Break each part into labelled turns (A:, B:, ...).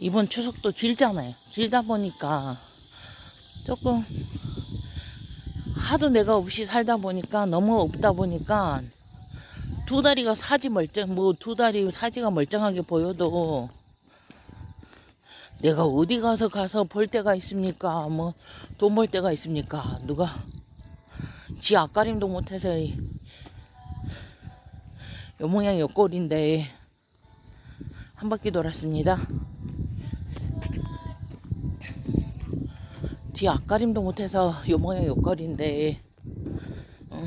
A: 이번 추석도 길잖아요. 길다 보니까 조금 하도 내가 없이 살다 보니까 너무 없다 보니까 두 다리가 사지 멀쩡 뭐 두 다리 사지가 멀쩡하게 보여도 내가 어디 가서 가서 벌 때가 있습니까? 뭐 돈 벌 때가 있습니까? 누가 지 앞가림도 못해서 이- 요 모양 요 꼴인데 한 바퀴 돌았습니다. 지 앞가림도 못해서 요 모양 요 꼴인데 어,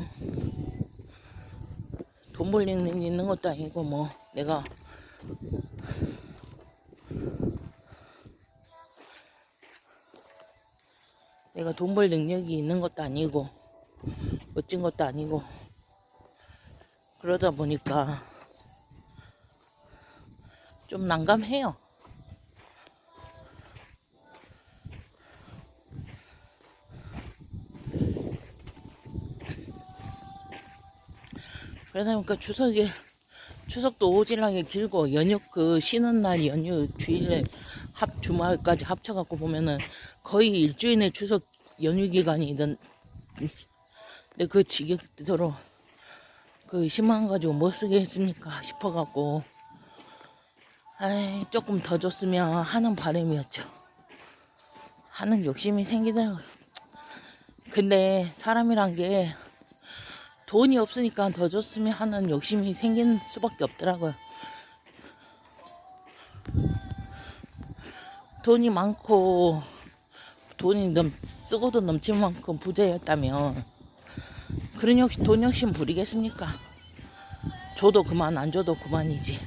A: 돈벌일 있는 것도 아니고 뭐 내가 내가 돈 벌 능력이 있는 것도 아니고 멋진 것도 아니고 그러다 보니까 좀 난감해요. 그러다 보니까 추석에 추석도 오질하게 길고 연휴 그 쉬는 날 연휴 주일에 합 주말까지 합쳐갖고 보면은 거의 일주일의 추석 연휴 기간이던 근데 그 지겹도록 그 심한 가지고 못 쓰게 했습니까 싶어갖고 아이 조금 더 줬으면 하는 바람이었죠. 하는 욕심이 생기더라고요. 근데 사람이란 게 돈이 없으니까 더 줬으면 하는 욕심이 생기는 수밖에 없더라고요 돈이 많고 돈이 넘 쓰고도 넘칠 만큼 부자였다면 그런 욕심 돈 욕심 부리겠습니까? 줘도 그만 안 줘도 그만이지.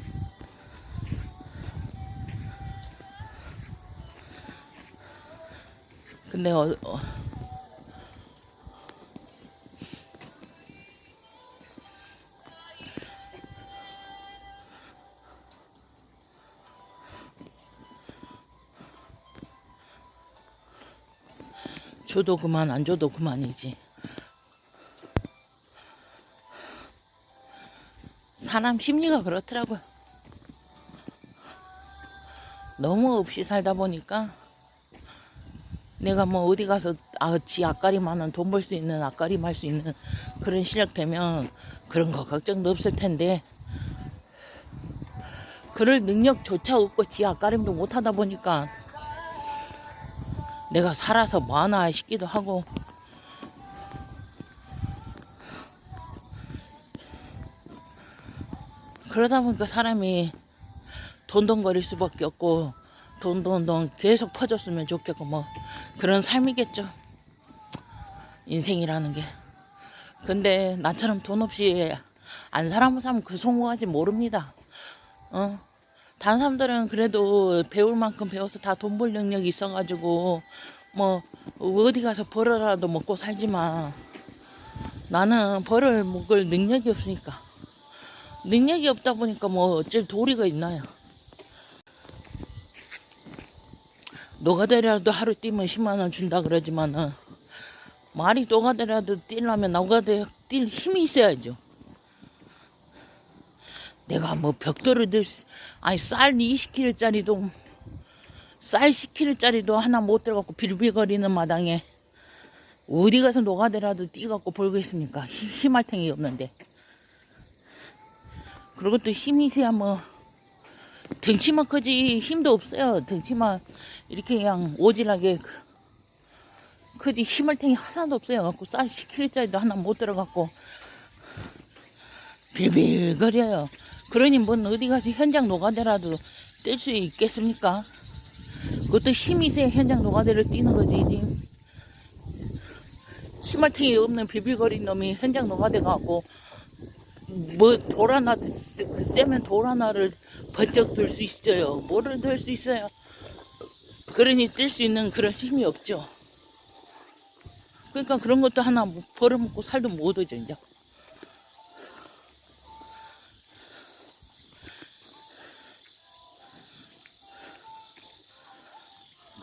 A: 근데 어, 어, 줘도 그만 안 줘도 그만이지. 사람 심리가 그렇더라고요. 너무 없이 살다 보니까 내가 뭐 어디 가서 아지 앞가림하는 돈 벌 수 있는 앞가림 할 수 있는 그런 실력 되면 그런 거 걱정도 없을 텐데 그럴 능력조차 없고 지 앞가림도 못 하다 보니까 내가 살아서 뭐 하나 싶기도 하고. 그러다 보니까 사람이 돈돈거릴 수밖에 없고 돈돈돈 계속 퍼졌으면 좋겠고 뭐 그런 삶이겠죠. 인생이라는 게. 근데 나처럼 돈 없이 안 살아본 사람은 그 송구하지 모릅니다. 어 다른 사람들은 그래도 배울 만큼 배워서 다 돈 벌 능력이 있어가지고 뭐 어디 가서 벌어라도 먹고 살지만 나는 벌을 먹을 능력이 없으니까 능력이 없다 보니까 뭐 어쩔 도리가 있나요? 노가다라도 하루 뛰면 10만 원 준다 그러지만은 말이 노가다라도 뛰려면 노가다 뛸 힘이 있어야죠. 내가 뭐 벽돌을 들 수- 아니 쌀 20kg짜리도 쌀 10kg짜리도 하나 못 들어갖고 빌빌거리는 마당에 어디 가서 노가다라도 뛰갖고 벌겠습니까? 힘- 힘알탱이 없는데. 그리고 또 힘이 있어야 뭐 등치만 크지 힘도 없어요. 등치만 이렇게 그냥 오질하게 크- 크지 힘을 탱이 하나도 없어요. 갖고 쌀 10kg짜리도 하나 못 들어갖고 빌빌거려요. 그러니 뭔 어디 가서 현장 노가다라도 뛸 수 있겠습니까? 그것도 힘이 있어야 현장 노가다를 뛰는 거지. 힘알탱이 없는 비빌거린 놈이 현장 노가다 가고 뭐돌 하나 세면 돌 하나를 번쩍 들 수 있어요. 뭐를 들 수 있어요. 그러니 뜰수 있는 그런 힘이 없죠. 그러니까 그런 것도 하나 뭐 벌어먹고 살도 못 오죠, 이제.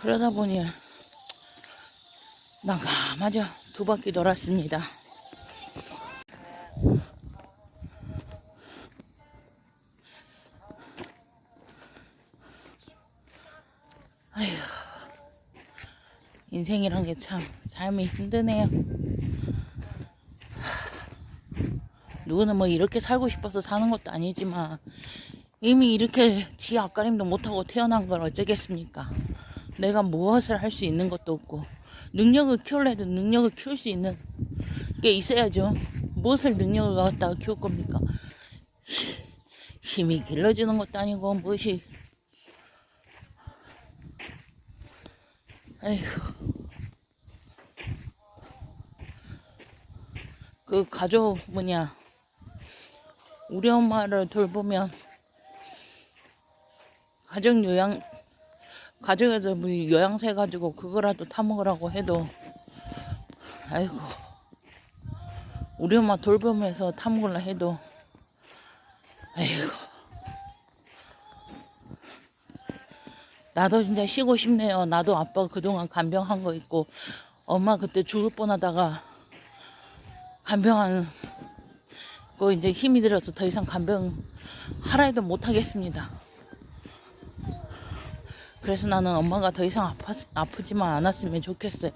A: 그러다 보니 난감하죠. 두 바퀴 돌았습니다. 아휴, 인생이란 게 참 삶이 힘드네요. 누구는 뭐 이렇게 살고 싶어서 사는 것도 아니지만 이미 이렇게 지 앞가림도 못하고 태어난 걸 어쩌겠습니까? 내가 무엇을 할 수 있는 것도 없고 능력을 키우려도 능력을 키울 수 있는 게 있어야죠. 무엇을 능력을 갖다가 키울 겁니까? 힘이 길러지는 것도 아니고 무엇이 아이고 그 가족 뭐냐 우리 엄마를 돌보면 가족 요양 가족에서 뭐 요양사 가지고 그거라도 타먹으라고 해도 아이고. 우리 엄마 돌보면서 타먹으려 해도 아이고. 나도 진짜 쉬고 싶네요. 나도 아빠 그동안 간병한 거 있고 엄마 그때 죽을 뻔하다가 간병한 거 이제 힘이 들어서 더 이상 간병 하라 해도 못 하겠습니다. 그래서 나는 엄마가 더 이상 아파, 아프지만 않았으면 좋겠어요.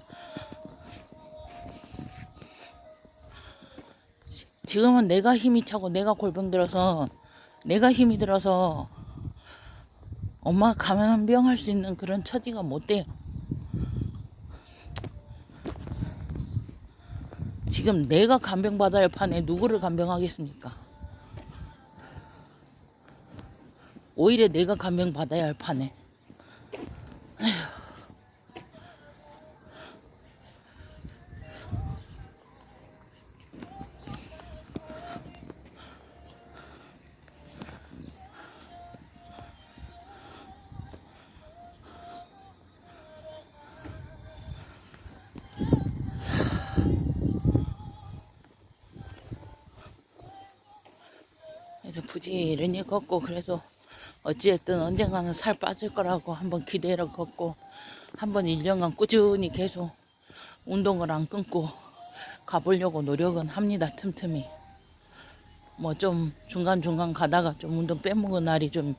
A: 지- 지금은 내가 힘이 차고 내가 골병 들어서 내가 힘이 들어서 엄마가 감염병 할 수 있는 그런 처지가 못 돼요. 지금 내가 간병 받아야 할 판에 누구를 간병하겠습니까? 오히려 내가 간병 받아야 할 판에. 그래서 부지런히 걷고 그래서 어찌됐든 언젠가는 살 빠질 거라고 한번 기대를 걷고 한번 1년간 꾸준히 계속 운동을 안 끊고 가보려고 노력은 합니다 틈틈이. 뭐 좀 중간중간 가다가 좀 운동 빼먹은 날이 좀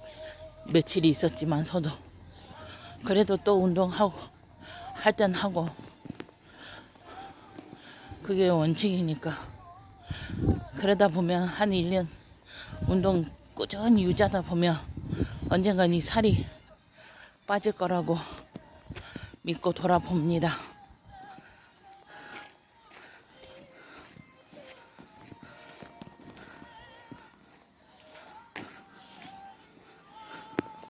A: 며칠이 있었지만 서도 그래도 또 운동하고 할 땐 하고 그게 원칙이니까. 그러다 보면 한 1년 운동 꾸준히 유지하다 보면 언젠간 이 살이 빠질 거라고 믿고 돌아봅니다.